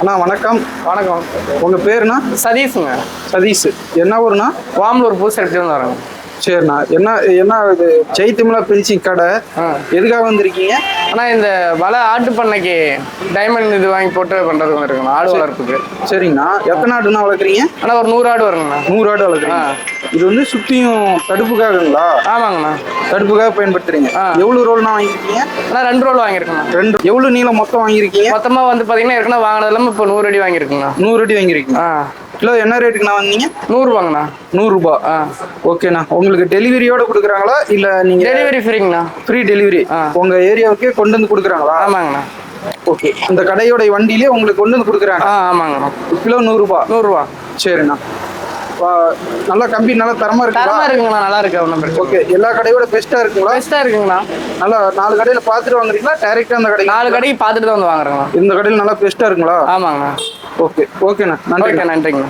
அண்ணா வணக்கம். வணக்கம். உங்கள் பேருண்ணா? சதீஷுங்க. சதீஷ். என்ன ஊருண்ணா? வாமலூர் பூசரப்பிலேருந்து வரோங்க. சரிண்ணா. என்ன என்ன இது? ஜெய்திமலா பென்சிங் கடை. எதுக்காக வந்திருக்கீங்க? ஆனால் இந்த வலை ஆட்டு பண்ணைக்கு டைமண்ட் இது வாங்கி போட்டு பண்ணுறது வந்துருக்குண்ணா ஆடு வளர்ப்புக்கு. சரிங்கண்ணா. எத்தனை ஆடுண்ணா வளர்க்குறீங்க? ஆனால் ஒரு நூறு ஆடு வருங்கண்ணா. நூறு ஆடு வளர்க்குறீங்க. இது வந்து சுற்றியும் தடுப்புக்காகங்களா? ஆமாங்கண்ணா. தடுப்புக்காக பயன்படுத்துறீங்க. ஆ. எவ்வளோ ரோல்னா வாங்கியிருக்கீங்க? ஆனால் ரெண்டு ரோல் வாங்கியிருக்கேண்ணா ரெண்டு எவ்வளோ நீளம் மொத்தம் வாங்கியிருக்கீங்க? மொத்தமாக வந்து பார்த்தீங்கன்னா ஏற்கனவே வாங்கினது இல்லாமல் இப்போ நூறு அடி வாங்கியிருக்குங்கண்ணா. நூறு அடி வாங்கியிருக்கீங்க. ஆ. கிலோ என்ன ரேட்டுக்குண்ணா வாங்கினீங்க? நூறுரூவாங்கண்ணா. நூறுரூபா. ஆ. ஓகேண்ணா. உங்களுக்கு டெலிவரியோட கொடுக்குறாங்களா? இல்லை நீங்கள் டெலிவரி ஃப்ரீங்கண்ணா. Free delivery. ஆ. உங்கள் ஏரியாவுக்கே கொண்டு வந்து கொடுக்குறாங்களா? ஆமாங்கண்ணா. ஓகே. இந்த கடையோட வண்டியிலே உங்களுக்கு கொண்டு வந்து கொடுக்குறாங்க. ஆ ஆமாங்கண்ணா. கிலோ நூறுரூபா. நூறுரூவா. சரிண்ணா. நல்லா கம்பி நல்லா தரமா இருக்குங்களா? தரமாக இருக்குங்கண்ணா நல்லா இருக்கு? ஒன்றும் ஓகே எல்லா கடையோட பெஸ்ட்டாக இருக்குங்களா? பெஸ்ட்டாக இருக்குங்கண்ணா நல்லா நாலு கடையில் பார்த்துட்டு வாங்குறீங்களா? டைரெக்டாக அந்த கடைக்கு? நாலு கடைக்கு பார்த்துட்டு தான் வந்து வாங்குறேங்கண்ணா இந்த கடையில் நல்லா பெஸ்ட்டாக இருக்குங்களா? ஆமாங்கண்ணா ஓகே ஓகேண்ணா. நன்றி ஓகே நன்றிங்கண்ணா